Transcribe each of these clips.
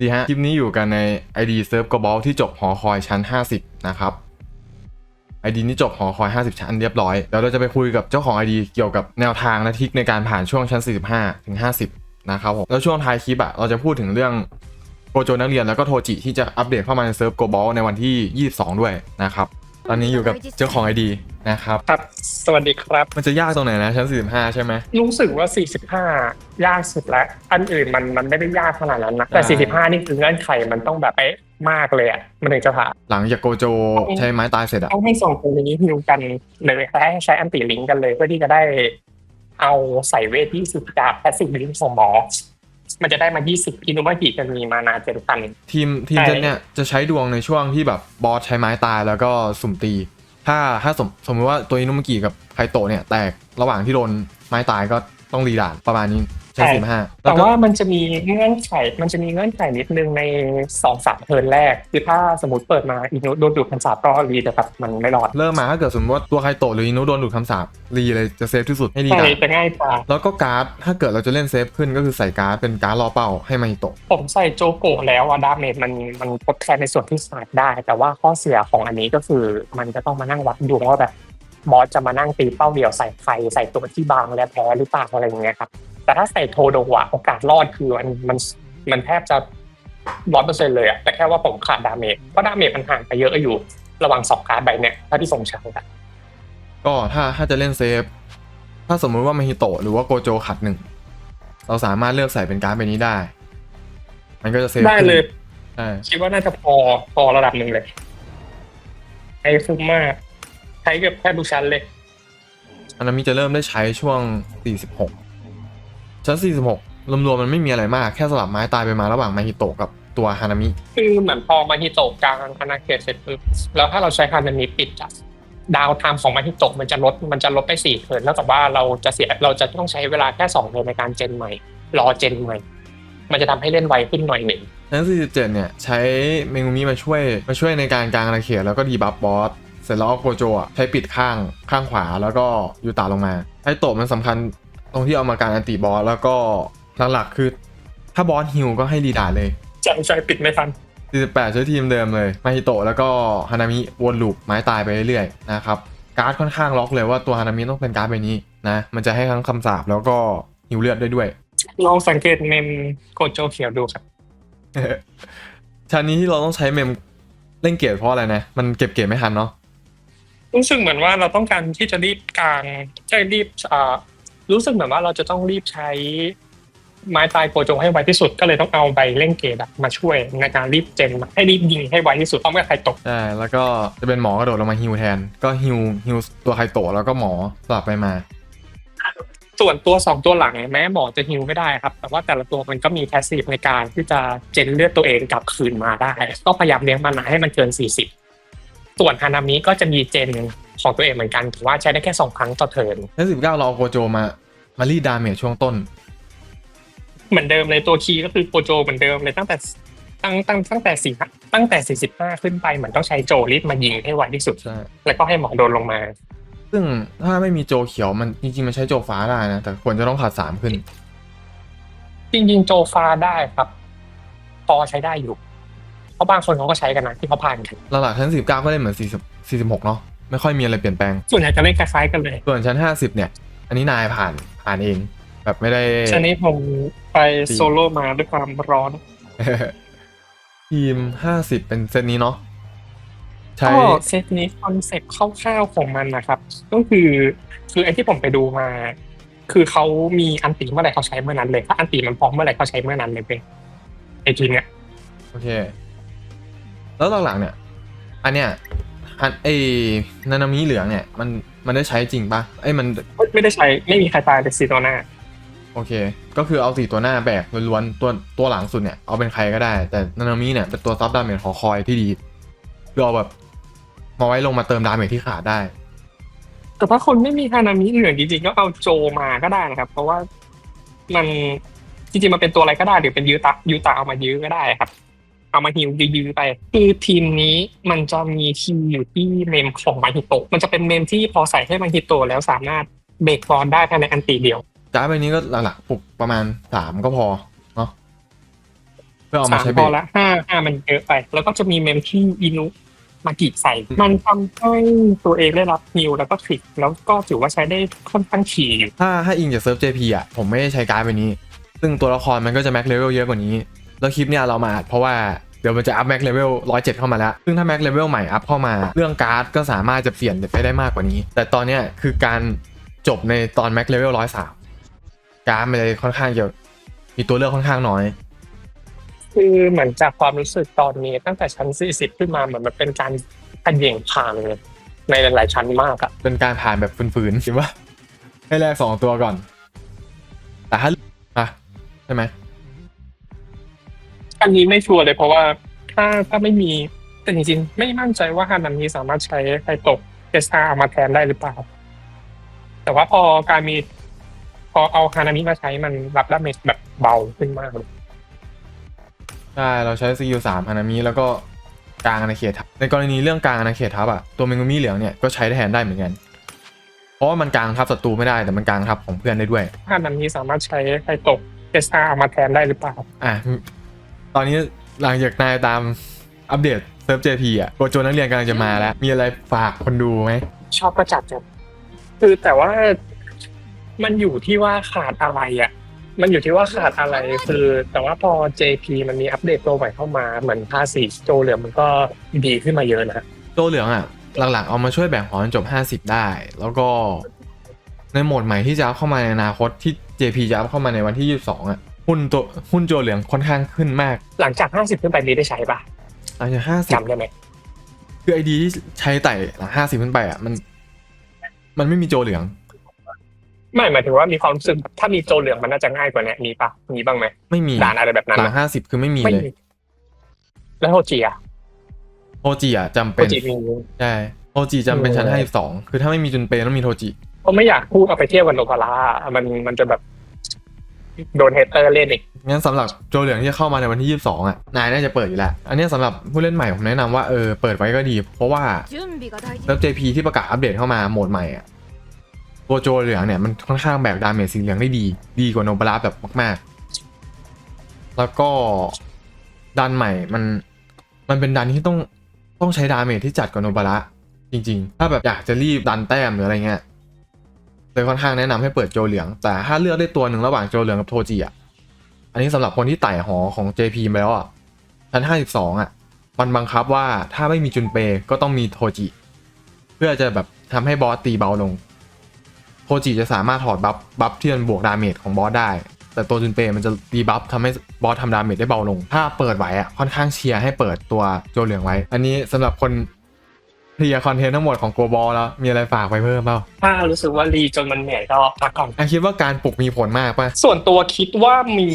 ดีฮะ คลิปนี้อยู่กันใน ID เซิร์ฟกบอลที่จบหอคอยชั้น 50 นะครับ ID นี้จบหอคอย 50 ชั้นเรียบร้อย เดี๋ยวเราจะไปคุยกับเจ้าของ ID เกี่ยวกับแนวทางและทิคในการผ่านช่วงชั้น 45 ถึง 50 นะครับผม แล้วช่วงท้ายคลิปอะเราจะพูดถึงเรื่องโกโจนักเรียนแล้วก็โทจิที่จะอัปเดตเข้ามาในเซิร์ฟโกบอลในวันที่ 22 ด้วยนะครับ ตอนนี้อยู่กับเจ้าของ ID นะครับ ครับ สวัสดีครับ มันจะยากตรงไหนนะชั้น 45 ใช่ไหม รู้สึกว่า 45 ยากสุดแล้ว อันอื่นมันมันไม่ได้ยากขนาดนั้นนะ แต่อ่า45 นี่คือเงื่อนไขมันต้องแบบเป๊ะมากเลยอะ มันถึงจะผ่านหลังจากโกโจใช้ไม้ตายเสร็จอะต้องให้ส่งตรงนี้ฮิวกันเลยและให้ใช้อันติลิงก์กันเลยเพื่อที่จะได้ เอาใส่เวท20จากแพสซีฟลิงก์ของหมอ มันจะได้มา 20อินุมากิจะมีมานาเจ็ดพันทีมทีมใช่เจนเนี่ยจะใช้ดวงในช่วงที่แบบบอสใช้ไม้ตายแล้วก็สุ่มตี ถ้าถ้าสมสมมติว่าตัวอินุมากิกับไคโตะเนี่ยแตกระหว่างที่โดนไม้ตายก็ต้องรีด่านประมาณนี้ ใช้สิบห้าแล้แต่วก็ว่ามันจะมีเงื่อนไข มันจะมีเงื่อนไขนิดนึงในสองสามเทิร์นแรก คือถ้าสมมติเปิดมาอีโนโดนดูดพันสาบก็รีแต่แบบมันไม่รอด เริ่มมาถ้าเกิดสมมติว่าตัวไคโตะหรืออินุโดนดูดคำสาปรีเลยจะเซฟที่สุดให้รีใช่ด่านจะง่ายกว่า แล้วก็การ์ดถ้าเกิดเราจะเล่นเซฟขึ้นก็คือใส่การ์ดเป็นการ์ดรอเป้าให้มาฮิโตะผมใส่โจโกะแล้วอะดาเมจมันมันทดแทนในส่วนที่ขาดได้ แต่ว่าข้อเสียของอันนี้ก็คือมันจะต้องมานั่งวัดดวงว่าแบบบอสจะมานั่งตีเป้าเดียวใส่ใครใส่ตัวที่บางและแพ้หรือเปล่าอะไรอย่างเงี้ยครับ แต่ถ้าใส่โทโดวะโอกาสรอดคือมันมันมันแทบจะร้อยเปอร์เซ็นเลยอะแต่แค่ว่าผมขาดดาเมจเพราะดาเมจมันห่างไปเยอะอยู่ ระหว่างสองการ์ดใบเนี่ยเท่าที่ผมใช้อะก็ถ้าถ้าจะเล่นเซฟ ถ้าสมมุติว่ามาฮิโตะหรือว่าโกโจขัดหนึ่ง เราสามารถเลือกใส่เป็นการ์ดใบนี้ได้ มันก็จะเซฟได้เลยใช่คิดว่าน่าจะพอพอระดับหนึ่งเลยใช้คุ้มมากใช้เกือบแทบทุกชั้นเลยอันนั้นมิจะเริ่มได้ใช้ช่วง 46 ชั้น 46รวมๆมันไม่มีอะไรมากแค่สลับไม้ตายไปมาระหว่างมาฮิโตะกับตัวฮานามิ คือเหมือนพอมาฮิโตะกลางอาณาเขตเสร็จปุ๊บแล้วถ้าเราใช้ฮานามิปิดอะดาวไทม์ของมาฮิโตะมันจะลดมันจะลดไปสี่เทิร์นแล้วกับว่าเราจะเสียเราจะต้องใช้เวลาแค่สองเทิร์นในการเจนใหม่ รอเจนใหม่ มันจะทำให้เล่นไวขึ้นหน่อยหนึ่งชั้น 47 เนี่ยใช้เมงูมิมาช่วยมาช่วยในการกลางอาณาเขตแล้วก็ดีบัฟบอสเสร็จแล้วเอาโกโจอะใช้ปิดข้างข้างขวาแล้วก็ยูตาลงมาไอโตะมันสำคัญ ตรงที่เอามาการอันติบอสแล้วก็หลักๆคือ ถ้าบอสฮิวก็ให้รีดาเลยจะใช้ปิดไม่ทัน48ใช้ทีมเดิมเลยมาฮิโตะแล้วก็ฮานามิวนลูปไม้ตายไปเรื่อยๆนะครับการ์ดค่อนข้างล็อกเลยว่าตัวฮานามิต้องเป็นการ์ดใบนี้นะมันจะให้ทั้งคำสาปแล้วก็ฮิวเลือดได้ด้วย ลองสังเกตเมมโกโจเขียวดูครับชั้นนี้ที่เราต้องใช้เมมเล่นเกรดเพราะอะไรนะ มันเก็บเกรดไม่ทันเนาะรู้สึกเหมือนว่าเราต้องการที่จะรีบกลางจะรีบอ่า รู้สึกเหมือนว่าเราจะต้องรีบใช้ไม้ตายโกโจให้ไวที่สุดก็เลยต้องเอาใบเล่นเกตอะมาช่วยในการรีบเจนให้รีบยิงให้ไวที่สุดเพราะไม่ให้ใครตกใช่แล้วก็จะเป็นหมอกระโดดลงมาฮิวแทน ก็ฮิวฮิวตัวไคโตะแล้วก็หมอสลับไปมา ส่วนตัวสองตัวหลังแม้หมอจะฮิวไม่ได้ครับ แต่ว่าแต่ละตัวมันก็มีแพสซีฟในการที่จะเจนเลือดตัวเองกลับคืนมาได้ ก็พยายามเลี้ยงมันให้มันเกิน 40 ส่วนฮานามิก็จะมีเจน ของตัวเองเหมือนกันถือว่าใช้ได้แค่สองครั้งต่อเทิร์นชั้น19เราเอาโกโจมามารีดดาเมจช่วงต้น เหมือนเดิมเลยตัวคีย์ก็คือโกโจเหมือนเดิมเลยตั้งแต่ตั้งตั้งตั้งแต่สี่ตั้งแต่45ขึ้นไปเหมือนต้องใช้โจรีบมายิงให้ไวที่สุด ใช่ แล้วก็ให้หมอโดนลงมา ซึ่งถ้าไม่มีโจเขียวมันจริงๆมันใช้โจฟ้าได้นะ แต่ควรจะต้องขาดสามขึ้น จริงๆโจฟาได้ครับ พอใช้ได้อยู่ เพราะบางคนเขาก็ใช้กันนะที่เขาผ่านกันหลักๆชั้น19ก็เล่นเหมือน40 46เนาะ ไม่ค่อยมีอะไรเปลี่ยนแปลง ส่วนใหญ่จะเล่นคล้ายๆกันเลย ส่วนชั้น50เนี่ย อันนี้นายผ่านผ่านเอง แบบไม่ได้ชนี้ผมไปโซโล่มาด้วยความร้อน ทีม50เป็นเซตนี้เนาะใช้ก็เซตนี้คอนเซ็ปต์คร่าวๆของมันนะครับ ก็คือคือไอ้ที่ผมไปดูมา คือเขามีอันติเมื่อไหร่เขาใช้เมื่อนั้นเลยถ้าอันติมันพร้อมเมื่อไหร่เขาใช้เมื่อนั้นเลยเป็นไอ้ทีเนี้ยโอเค แล้วหลังๆเนี่ย อันเนี้ย อันไอ้นานามิเหลืองเนี่ยมันมันได้ใช้จริงปะไอ้ยมันไม่ได้ใช้ไม่มีใครตายเป็นซีโตนาโอเค ก็คือเอาสี่ตัวหน้าแบกล้วนๆตัวตัวหลังสุดเนี่ยเอาเป็นใครก็ได้ แต่นานามิเนี่ยเป็นตัวซับดาเมจหอคอยที่ดีคือเอาแบบมาไว้ลงมาเติมดาเมจที่ขาดได้ แต่ถ้าคนไม่มีฮานามิเหลืองจริงๆก็เอาโจมาก็ได้นะครับ เพราะว่ามันจริงๆมันเป็นตัวอะไรก็ได้หรือเป็นยื้อตายื้อตาเอามายื้อก็ได้ครับ เอามาฮิวยื้อๆไป คือทีมนี้มันจะมีทีมอยู่ที่เมมของมาฮิโตะมันจะเป็นเมมที่พอใส่ให้มาฮิโตะแล้วสามารถเบรกบอลได้ภายในอันตีเดียวจ้าใบนี้ก็หลักๆปลุกประมาณสามก็พอเนาะพื่อเอามาสามใช้พเบอสละห้าห้ามันเยอะไป แล้วก็จะมีเมมที่อินุมากีใส่ มันทำให้ตัวเองได้รับนิวแล้วก็คลิกแล้วก็ถือว่าใช้ได้ค่อนข้างถี่อยู่ถ้าถ้าอิงจากเซิร์ฟ JP อะผมไม่ได้ใช้การ์ดใบนี้ ซึ่งตัวละครมันก็จะแม็กเลเวลเยอะกว่านี้ แล้วคลิปเนี่ยเรามาอัดเพราะว่าเดี๋ยวมันจะอัพแม็กเลเวล107 เข้ามาแล้ว ซึ่งถ้าแม็กเลเวลใหม่อัพเข้ามา เรื่องการ์ดก็สามารถจะเปลี่ยนไปได้มากกว่านี้ แต่ตอนเนี้ยคือการจบในตอนแม็กเลเวล103 การ์ดมันเลยค่อนข้างจะมีตัวเลือกค่อนข้างน้อย คือเหมือนจากความรู้สึกตอนนี้ ตั้งแต่ชั้น 40 ขึ้นมาเหมือนมันเป็นการขย่งผ่านเลยในหลาย ๆ ชั้นมากอะเป็นการผ่านแบบฝืนๆคิดว่าให้แรกสองตัวก่อน แต่ถ้าอะใช่ไหม อันนี้ไม่ชัวร์เลยเพราะว่าถ้าถ้าไม่มีแต่จริงๆ ไม่มั่นใจว่าฮานามิสามารถใช้ไคโตะเอสอามาแทนได้หรือเปล่า แต่ว่าพอการมี พอเอาฮานามิมาใช้มันรับดาเมจแบบเบาขึ้นมากเลยใช่เราใช้สกิลสามฮานามิแล้วก็กลางอาณาเขตทัพในกรณีเรื่องกลางอาณาเขตทัพอะตัวเมงุมิเหลืองเนี่ยก็ใช้แทนได้เหมือนกัน เพราะว่ามันกลางทัพศัตรูไม่ได้แต่มันกลางทัพของเพื่อนได้ด้วยฮานามิสามารถใช้ไคโตะเอสอามาแทนได้หรือเปล่า อะ ตอนนี้หลังจากนายตามอัปเดตเซิร์ฟ JP อะโปรโจนักเรียนกำลังจะมาแล้ว มีอะไรฝากคนดูไหม ชอบประจัดเนี่ยคือแต่ว่ามันอยู่ที่ว่าขาดอะไรอะ มันอยู่ที่ว่าขาดอะไรคือ แต่ว่าพอ JP มันมีอัปเดตตัวใหม่เข้ามาเหมือนภาษีโจเหลืองมันก็ดีขึ้นมาเยอะนะ โจเหลืองอะ หลักๆเอามาช่วยแบ่งหอจนจบ 50 ได้ แล้วก็ในโหมดใหม่ที่จะอัพเข้ามาในอนาคตที่ JP จะอัพเข้ามาในวันที่ 22อะ หุ้นตัวหุ้นโจเหลืองค่อนข้างขึ้นมากหลังจาก 50 ขึ้นไปนี้ได้ใช้ปะหลังจากจำได้ไหม50คือไอดีที่ใช้ไต่หลัง50ขึ้นไปอะมัน มันไม่มีโจเหลือง ไม่หมายถึงว่ามีความรู้สึกถ้ามีโจเหลืองมันน่าจะง่ายกว่าเนี้ยมีปะมีบ้างไหมไม่มีด่านอะไรแบบนั้นหลังอะ50คือไม่มีไม่เลยมีแล้วโฮจิอะโทจิอะจำโฮเป็นจิมี ใช่โทจิจำเป็นชั้นโอ้52คือถ้าไม่มีจุนเปย์ต้องมีโทจิเพราะไม่อยากพูดเอาไปเทียบกับโนพารามันมันจะแบบ โดนเฮเตอร์เล่นอีก งั้นสำหรับโจเหลืองที่จะเข้ามาในวันที่ 22 อ่ะ นายน่าจะเปิดอยู่แล้ว อันเนี้ยสำหรับผู้เล่นใหม่ผมแนะนำว่าเออเปิดไว้ก็ดี เพราะว่า 準備が大事 เซิร์ฟ JP ที่ประกาศอัปเดตเข้ามาโหมดใหม่อ่ะตัวโจเหลืองเนี่ยมันค่อนข้างแบกดาเมจสีเหลืองได้ดี ดีกว่าโนบาระแบบมากๆ แล้วก็ดันใหม่มันมันเป็นดันที่ต้องต้องใช้ดาเมจที่จัดกว่าโนบาระจริงๆ ถ้าแบบอยากจะรีบดันแต้มหรืออะไรเงี้ย เลยค่อนข้างแนะนำให้เปิดโจเหลือง แต่ถ้าเลือกได้ตัวหนึ่งระหว่างโจเหลืองกับโทจิอะอันนี้สำหรับคนที่ไต่หอของ JP มาแล้วอะชั้น52อะมันบังคับว่าถ้าไม่มีจุนเปก็ต้องมีโทจิ เพื่อจะแบบทำให้บอสตีเบาลง โทจิจะสามารถถอดบัฟบัฟที่มันบวกดาเมจของบอสได้ แต่ตัวจุนเปมันจะตีบัฟทำให้บอสทำดาเมจได้เบาลง ถ้าเปิดไหวอะค่อนข้างเชียร์ให้เปิดตัวโจเหลืองไว้ อันนี้สำหรับคน เคลียร์คอนเทนต์ทั้งหมดของโกบอลแล้ว มีอะไรฝากไปเพิ่มเปล่าถ้ารู้สึกว่ารีจนมันเหนื่อยก็พักก่อน อะคิดว่าการปลุกมีผลมากป่ะ ส่วนตัวคิดว่ามี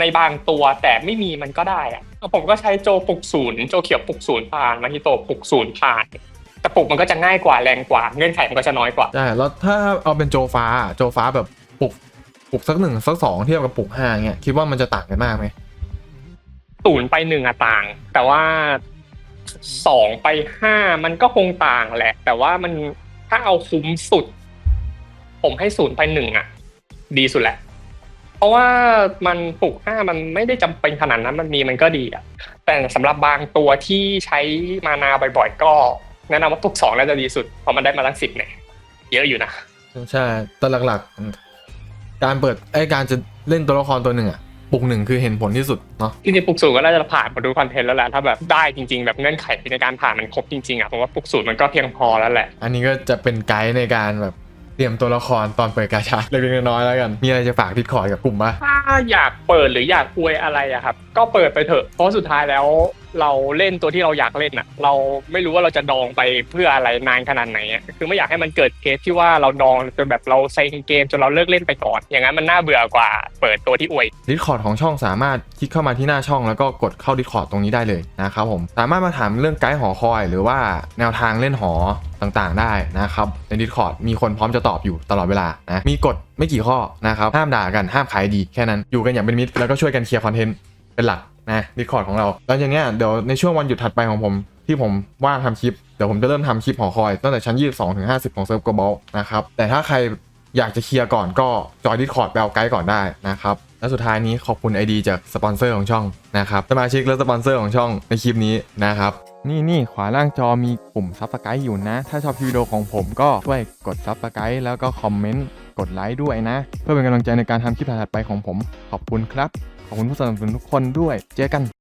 ในบางตัวแต่ไม่มีมันก็ได้อะผมก็ใช้โจปลุกศูนย์โจเขียวปลุกศูนย์ผ่านมาฮิโตะปลุกศูนย์ผ่านแต่ปลุกมันก็จะง่ายกว่าแรงกว่า เงื่อนไขมันก็จะน้อยกว่า ใช่ แล้วถ้าเอาเป็นโจฟ้าอะโจฟ้าแบบปลุกปลุกสักหนึ่งสักสองเทียบกับปลุกห้าเงี้ยคิดว่ามันจะต่างกันมากไหมศูนย์ไปหนึ่งอะต่าง แต่ว่า สองไปห้ามันก็คงต่างแหละ แต่ว่ามันถ้าเอาคุ้มสุด ผมให้ศูนย์ไปหนึ่งอะ ดีสุดแหละ เพราะว่ามันปลุกห้ามันไม่ได้จำเป็นขนาดนั้นมันมีมันก็ดีอะ แต่สำหรับบางตัวที่ใช้มานาบ่อยๆ ก็แนะนำว่าปลุกสองน่าจะดีสุดเพราะมันได้มาตั้งสิบเนี่ยเยอะอยู่นะใช่แต่หลักๆ การเปิดไอ้การจะเล่นตัวละครตัวหนึ่งอะ ปลุกหนึ่งคือเห็นผลที่สุดเนาะจริงๆปลุกศูนย์ก็น่าจะผ่านมาดูคอนเทนต์แล้วแหละถ้าแบบได้จริง ๆ แบบเงื่อนไขในการผ่านมันครบจริงๆอะผมว่าปลุกศูนย์มันก็เพียงพอแล้วแหละ อันนี้ก็จะเป็นไกด์ในการแบบเตรียมตัวละครตอนเปิดกาชาเล็กๆน้อยๆแล้วกัน มีอะไรจะฝากดิสคอร์ดกับกลุ่มปะถ้าอยากเปิดหรืออยากอวยอะไรอะครับ ก็เปิดไปเถอะเพราะสุดท้ายแล้ว เราเล่นตัวที่เราอยากเล่นอะเราไม่รู้ว่าเราจะดองไปเพื่ออะไรนานขนาดไหนอะคือไม่อยากให้มันเกิดเคสที่ว่าเราดองจนแบบเราเซ็งเกมจนเราเลิกเล่นไปก่อน อย่างนั้นมันน่าเบื่อกว่าเปิดตัวที่อวยดิสคอร์ดของช่องสามารถคลิกเข้ามาที่หน้าช่องแล้วก็กดเข้าดิสคอร์ดตรงนี้ได้เลยนะครับผมสามารถมาถามเรื่องไกด์หอคอย หรือว่าแนวทางเล่นหอต่างๆได้นะครับในดิสคอร์ดมีคนพร้อมจะตอบอยู่ตลอดเวลานะมีกฎไม่กี่ข้อนะครับห้ามด่ากันห้ามขายดีแค่นั้นอยู่กันอย่างเป็นมิตรแล้วก็ช่วยกันเคลียร์คอนเทนต์เป็นหลัก นะดิสคอร์ดของเราแล้วอย่างเนี้ยเดี๋ยวในช่วงวันหยุดถัดไปของผม ที่ผมว่างทำคลิป เดี๋ยวผมจะเริ่มทำคลิปหอคอย ตั้งแต่ชั้น 22ถึง50 ของเซิร์ฟกบอลนะครับแต่ถ้าใครอยากจะเคลียร์ก่อนก็จอยดิสคอร์ดไปเอาไกด์ก่อนได้นะครับและสุดท้ายนี้ขอบคุณ ID จากสปอนเซอร์ของช่องนะครับสมาชิกและสปอนเซอร์ของช่องในคลิปนี้นะครับนี่นี่ขวาล่างจอมีปุ่มซับสไครต์อยู่นะ ถ้าชอบวิดีโอของผมก็ช่วยกดซับสไครต์แล้วก็คอมเมนต์กดไลค์ด้วยนะ เพื่อเป็นกำลังใจในการทำคลิปถัดไปของผม ขอบคุณครับ ขอบคุณผู้สนับสนุนทุกคนด้วย เจอกัน